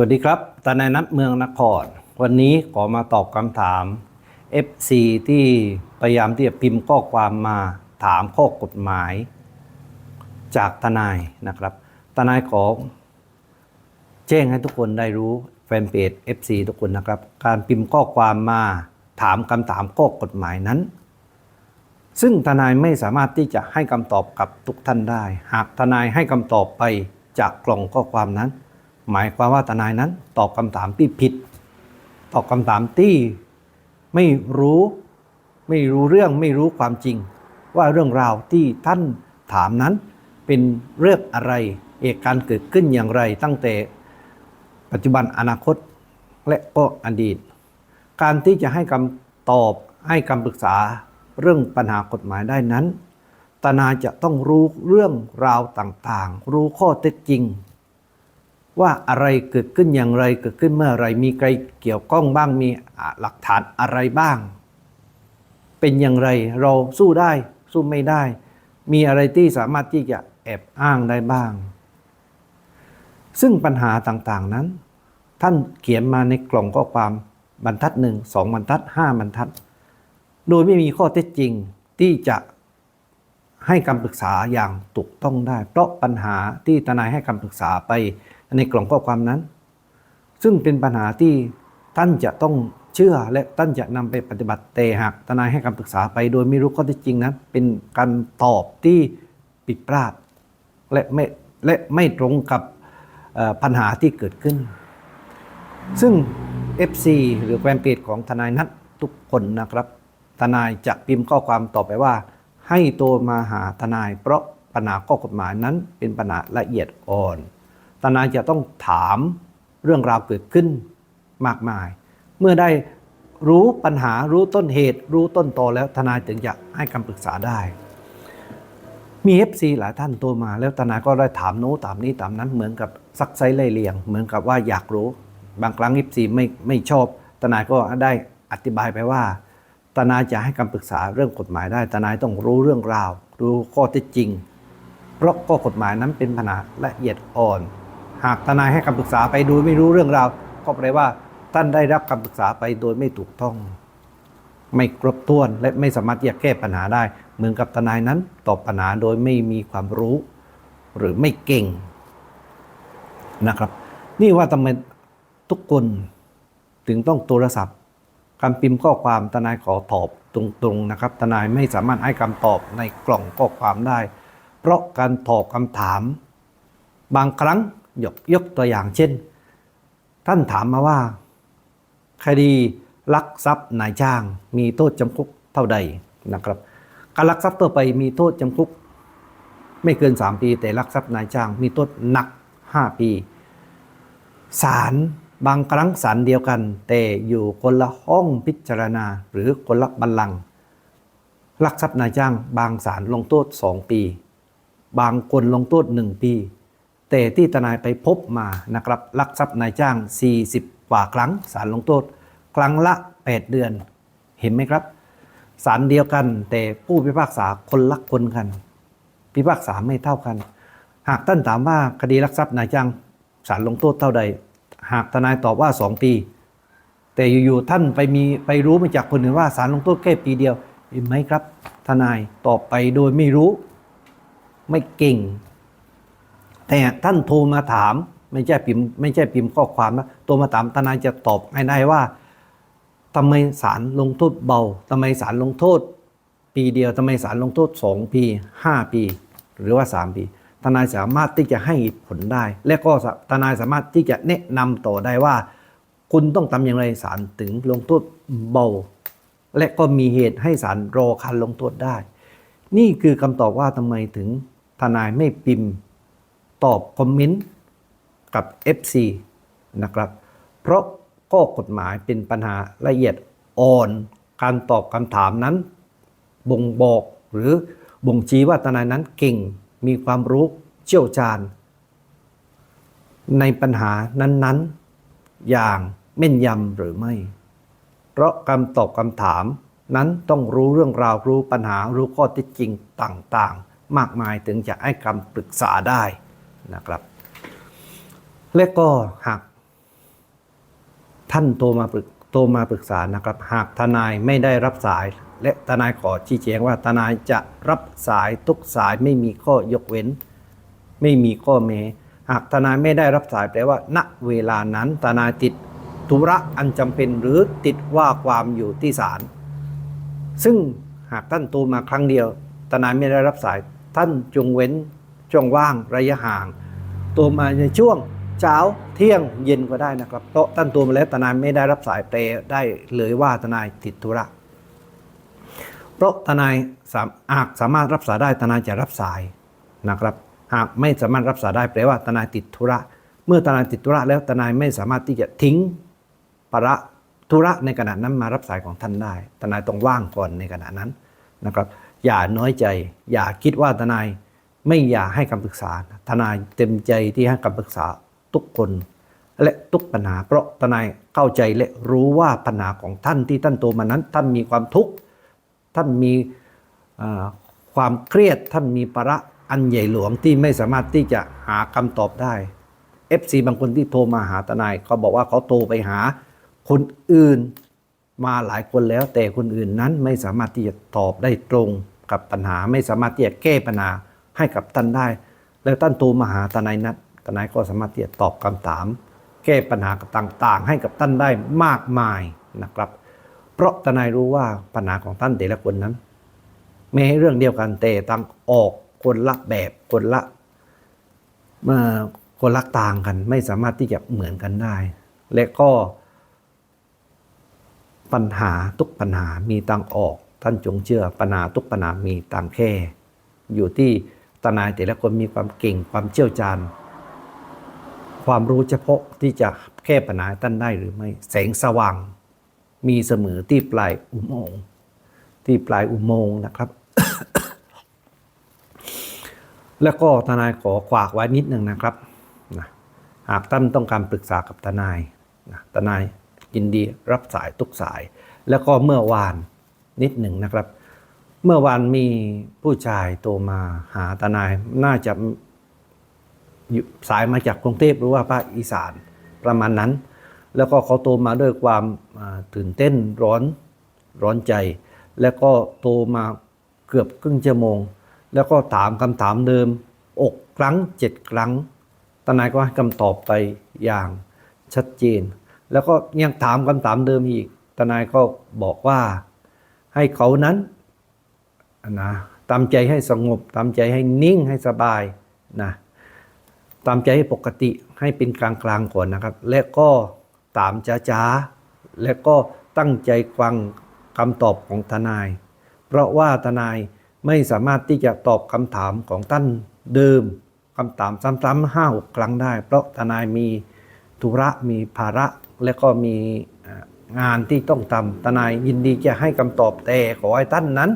สวัสดีครับตานายนัทเมืองนคร วันนี้ขอมาตอบคำถาม FC ที่พยายามที่จะพิมพ์ข้อความมาถามข้อกฎหมาย จากทนายนะครับ ทนายขอแจ้งให้ทุกคนได้รู้แฟนเพจ FC ทุกคนนะครับ การพิมพ์ข้อความมาถามคำถามข้อกฎหมายนั้น ซึ่งทนายไม่สามารถที่จะให้คำตอบกับทุกท่านได้ หากทนายให้คำตอบไปจากกล่องข้อความนั้น หมายความว่าทนายนั้นตอบคำถามที่ผิด ตอบคำถามที่ไม่รู้ไม่รู้เรื่องไม่รู้ความจริง ว่าเรื่องราวที่ท่านถามนั้นเป็นเรื่องอะไรเหตุการณ์เกิดขึ้นอย่างไรตั้งแต่ปัจจุบันอนาคตและก็อดีต การที่จะให้คำตอบให้คำปรึกษาเรื่องปัญหากฎหมายได้นั้นทนายจะต้องรู้เรื่องราวต่างๆ รู้ข้อเท็จจริง ว่าอะไรเกิดขึ้นอย่างไรเกิดขึ้นเมื่อไรมีใครเกี่ยวข้องบ้างมีหลักฐานอะไรบ้าง เป็นอย่างไรเราสู้ได้สู้ไม่ได้ มีอะไรที่สามารถที่จะแอบอ้างได้บ้าง ซึ่งปัญหาต่างๆนั้น ท่านเขียนมาในกล่องข้อความบรรทัดหนึ่งสองบรรทัดห้าบรรทัด โดยไม่มีข้อเท็จจริงที่จะให้คำปรึกษาอย่างถูกต้องได้ เพราะปัญหาที่ทนายให้คำปรึกษาไป ในกล่องข้อความนั้น ซึ่งเป็นปัญหาที่ท่านจะต้องเชื่อและท่านจะนำไปปฏิบัติแต่หากทนายให้คำปรึกษาไปโดยไม่รู้ข้อเท็จจริงนั้น เป็นการตอบที่ผิดพลาดและไม่และไม่ตรงกับปัญหาที่เกิดขึ้น ซึ่ง FC หรือแฟนเพจของทนายนัททุกคนนะครับ ทนายจะพิมพ์ข้อความต่อไปว่า ให้โทรมาหาทนาย เพราะปัญหาข้อกฎหมายนั้นเป็นปัญหาละเอียดอ่อน ทนายจะต้องถามเรื่องราวเกิดขึ้นมากมาย เมื่อได้รู้ปัญหารู้ต้นเหตุ รู้ต้นตอแล้วทนายถึงจะให้คำปรึกษาได้ มี FC หลายท่านโทรมาแล้วทนายก็ได้ถามโน้นถามนี้ถามนั้นเหมือนกับซักไซไล่เลียง เหมือนกับว่าอยากรู้ บางครั้ง FC ไม่ไม่ชอบทนายก็ได้อธิบายไปว่าทนายจะให้คำปรึกษาเรื่องกฎหมายได้ทนายต้องรู้เรื่องราว รู้ข้อเท็จจริง เพราะข้อกฎหมายนั้นเป็นปัญหาละเอียดอ่อน หากทนายให้คำปรึกษาไปโดยไม่รู้เรื่องราว ก็แปลว่า ท่านได้รับคำปรึกษาไปโดยไม่ถูกต้อง ไม่ครบถ้วนและไม่สามารถที่จะแก้ปัญหาได้ เหมือนกับทนายนั้นตอบปัญหาโดยไม่มีความรู้ หรือไม่เก่งนะครับ นี่ว่าทำไมทุกคนถึงต้องโทรศัพท์การพิมพ์ข้อความทนายขอตอบตรงๆนะครับ ทนายไม่สามารถให้คำตอบในกล่องข้อความได้ เพราะการตอบคำถาม บางครั้ง ยกยกตัวอย่างเช่น ท่านถามมาว่า คดีลักทรัพย์นายจ้าง มีโทษจำคุกเท่าใดนะครับการลักทรัพย์ตัวไปมีโทษจำคุก ไม่เกิน 3 ปี แต่ลักทรัพย์นายจ้าง มีโทษหนัก 5 ปีศาลบางครั้งศาลเดียวกัน แต่อยู่คนละห้องพิจารณา หรือคนละบัลลังก์ลักทรัพย์นายจ้าง บางศาลลงโทษ 2 ปี บางคนลงโทษ 1 ปี แต่ที่ทนายไปพบมานะครับลักทรัพย์นายจ้าง 40 กว่าครั้งศาลลงโทษ ครั้งละ 8 เดือน เห็นไหมครับศาลเดียวกัน แต่ผู้พิพากษาคนละคนกัน พิพากษาไม่เท่ากัน หากท่านถามว่าคดีลักทรัพย์นายจ้างศาลลงโทษเท่าใด หากทนายตอบว่า 2 ปี แต่อยู่ๆท่านไปมีไปรู้มาจากคนอื่นว่าศาลลงโทษแค่ปีเดียวเห็นไหมครับ ทนายตอบไปโดยไม่รู้ ไม่เก่ง แต่ท่านโทรมาถามไม่ใช่พิมพ์ไม่ใช่พิมพ์ข้อความนะโทรมาถามทนายจะตอบให้ได้ว่าทำไมศาลลงโทษเบาทำไมศาลลงโทษ ปีเดียวทำไมศาลลงโทษ 2 ปี 5 ปี หรือว่า 3 ปี ทนายสามารถที่จะให้ผลได้ และก็ทนายสามารถที่จะแนะนำต่อได้ว่า คุณต้องทำอย่างไรศาลถึงลงโทษเบา และก็มีเหตุให้ศาลรอการลงโทษได้ นี่คือคำตอบว่าทำไมถึงทนายไม่พิมพ์ ตอบคอมเมนต์กับ FC นะครับ เพราะข้อกฎหมายเป็นปัญหาละเอียดอ่อน การตอบคำถามนั้น บ่งบอกหรือบ่งชี้ว่าทนายนั้นเก่งมีความรู้เชี่ยวชาญ ในปัญหานั้น ๆ อย่างแม่นยำหรือไม่ เพราะการตอบคำถามนั้นต้องรู้เรื่องราวรู้ปัญหารู้ข้อเท็จจริงต่างๆ มากมายถึงจะให้คำปรึกษาได้ นะครับ และก็หากท่านโทรมาปรึกโทรมาปรึกษานะครับ หากทนายไม่ได้รับสาย และทนายขอชี้แจงว่าทนายจะรับสายทุกสายไม่มีข้อยกเว้น ไม่มีข้อแม้หากทนายไม่ได้รับสายแปลว่า ณเวลานั้นทนายติดธุระอันจำเป็นหรือติดว่าความอยู่ที่ศาลซึ่งหากท่านโทรมาครั้งเดียวทนายไม่ได้รับสาย ท่านจงเว้น ช่องว่างระยะห่างโทรมาในช่วงเช้าเที่ยงเย็นก็ได้นะครับเพราะท่านโทรมาแล้วทนายไม่ได้รับสายแปได้เลยว่าทนายติดธุระเพราะทนายสามหากสามารถรับสายได้ทนายจะรับสายนะครับ หากไม่สามารถรับสายได้แปลว่าทนายติดธุระ เมื่อทนายติดธุระแล้วทนายไม่สามารถที่จะทิ้งภาระธุระในขณะนั้นมารับสายของท่านได้ทนายต้องว่างก่อนในขณะนั้นนะครับ อย่าน้อยใจ อย่าคิดว่าทนาย ไม่อยากให้คำปรึกษา ทนายเต็มใจที่ให้คำปรึกษาทุกคนและทุกปัญหา เพราะทนายเข้าใจและรู้ว่าปัญหาของท่านที่ท่านโตมานั้น ท่านมีความทุกข์ท่านมีความเครียดท่านมีภาระอันใหญ่หลวงที่ไม่สามารถที่จะหาคำตอบได้ FC บางคนที่โทรมาหาทนายเขาบอกว่าเขาโทรไปหาคนอื่นมาหลายคนแล้ว แต่คนอื่นนั้นไม่สามารถที่จะตอบได้ตรงกับปัญหา ไม่สามารถที่จะแก้ปัญหา ให้กับท่านได้ แล้วท่านโทรมาหาทนายนัททนายก็สามารถที่จะตอบคำถาม แก้ปัญหาต่างๆ ให้กับท่านได้มากมายนะครับ เพราะทนายรู้ว่าปัญหาของท่านแต่ละคนนั้นไม่ให้เรื่องเดียวกันแต่ต่างออกคนละแบบคนละเอ่อคนละต่างกัน ไม่สามารถที่จะเหมือนกันได้ และก็ปัญหาทุกปัญหามีทางออก ท่านจงเชื่อปัญหาทุกปัญหามีทางแค่อยู่ที่ นายแต่ละคนมีความเก่งความเชี่ยวชาญ ความรู้เฉพาะที่จะแก้ปัญหาให้ท่านได้หรือไม่ แสงสว่าง มีเสมอที่ปลายอุโมงค์ที่ปลายอุโมงค์นะครับ แล้วก็ทนายขอขวากไว้นิดหนึ่งนะครับนะหากท่านต้องการปรึกษากับทนายนะทนายยินดีรับสายทุกสาย แล้วก็เมื่อวานนิดหนึ่งนะครับ เมื่อวานมีผู้ชายโทรมาหาทนายน่าจะสายมาจากกรุงเทพหรือว่าภาคอีสานประมาณนั้น แล้วก็เขาโทรมาด้วยความตื่นเต้นร้อนร้อนใจ แล้วก็โทรมาเกือบครึ่งชั่วโมง แล้วก็ถามคำถามเดิมอกครั้งเจ็ดครั้งทนายก็ให้คำตอบไปอย่างชัดเจน แล้วก็ยังถามคำถามเดิมอีกทนายก็บอกว่าให้เขานั้น นะตามใจให้สงบตามใจให้นิ่งให้สบายนะตามใจให้ปกติให้เป็นกลางกลางก่อนนะครับ และก็ตามจ้าๆและก็ตั้งใจฟังคำตอบของทนาย เพราะว่าทนายไม่สามารถที่จะตอบคำถามของท่านเดิมคำถามซ้ำๆห้าหกครั้งได้ เพราะทนายมีธุระมีภาระ และก็มีงานที่ต้องทำทนายยินดีจะให้คำตอบแต่ขอให้ท่านนั้น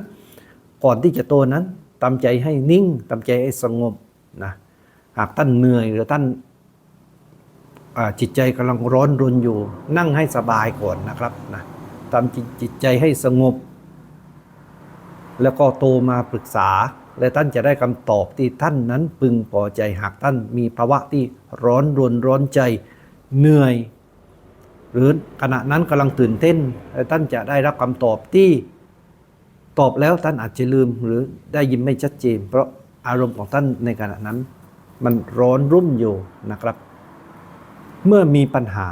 ก่อนที่จะโตนั้นทำใจให้นิ่งทำใจให้สงบนะหากท่านเหนื่อยหรือท่านจิตใจกำลังร้อนรนอยู่ นั่งให้สบายก่อนนะครับนะทำจิตจิตใจให้สงบ แล้วก็โตมาปรึกษา และท่านจะได้คำตอบที่ท่านนั้นพึงพอใจหากท่านมีภาวะที่ร้อนรนร้อนใจเหนื่อย หรือขณะนั้นกำลังตื่นเต้นและท่านจะได้รับคำตอบที่ ตอบแล้วท่านอาจจะลืมหรือได้ยินไม่ชัดเจน เพราะอารมณ์ของท่านในขณะนั้น มันร้อนรุ่มอยู่นะครับ เมื่อมีปัญหา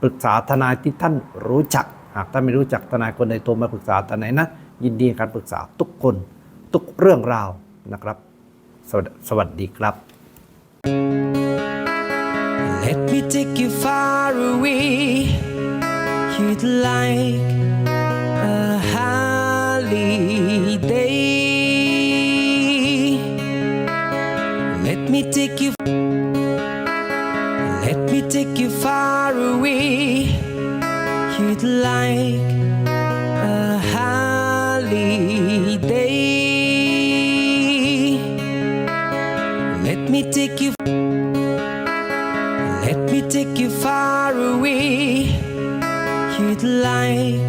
ปรึกษาทนายที่ท่านรู้จัก หากท่านไม่รู้จักทนายคนใดโทรมาปรึกษาทนายนะ ยินดีการปรึกษาทุกคนทุกเรื่องราวนะครับ สวัสสวัสดีครับ Let me take you far away. You'd like Let me take you. Let me take you far away. You'd like